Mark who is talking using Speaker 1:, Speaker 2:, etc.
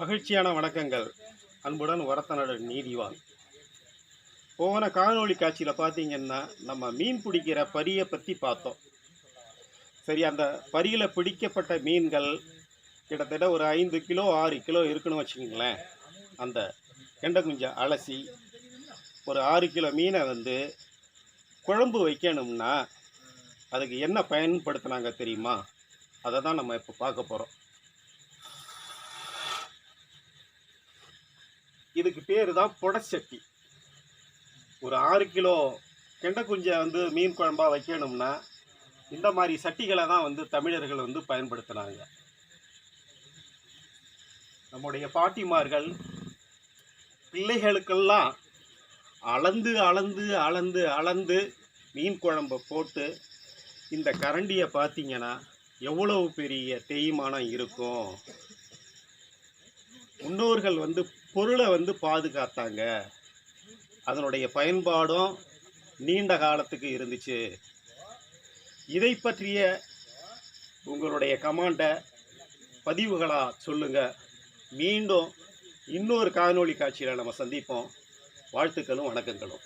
Speaker 1: மகிழ்ச்சியான வணக்கங்கள். அன்புடன் வரத்தனோட நீதிவான். போன காணொளி காட்சியில் பார்த்தீங்கன்னா நம்ம மீன் பிடிக்கிற பரியை பற்றி பார்த்தோம். சரி அந்த பரியில் பிடிக்கப்பட்ட மீன்கள் கிட்டத்தட்ட ஒரு ஐந்து கிலோ ஆறு கிலோ இருக்குன்னு வச்சுக்கோங்களேன். அந்த கெண்டை குஞ்சை அலசி ஒரு ஆறு கிலோ மீனை வந்து குழம்பு வைக்கணும்னா அதுக்கு என்ன பயன்படுத்தினாங்க தெரியுமா? அதை தான் நம்ம இப்போ பார்க்க போகிறோம் இதுக்கு பேர் தான் புடச்சட்டி. ஒரு ஆறு கிலோ கெண்டை குஞ்சை வந்து மீன் குழம்பாக வைக்கணும்னா இந்த மாதிரி சட்டிகளை தான் வந்து தமிழர்கள் வந்து பயன்படுத்தினாங்க. நம்முடைய பாட்டிமார்கள் பிள்ளைகளுக்கெல்லாம் அளந்து அளந்து அளந்து அளந்து மீன் குழம்பை போட்டு இந்த கரண்டியை பார்த்தீங்கன்னா எவ்வளவு பெரிய தேய்மானம் இருக்கும்? முன்னோர்கள் வந்து பொருளை வந்து பாதுகாத்தாங்க. அதனுடைய பயன்பாடும் நீண்ட காலத்துக்கு இருந்துச்சு. இதை பற்றிய உங்களுடைய கமாண்டை பதிவுகளாக சொல்லுங்க. மீண்டும் இன்னொரு காணொளி காட்சியில் நம்ம சந்திப்போம். வாழ்த்துக்களும் வணக்கங்களும்.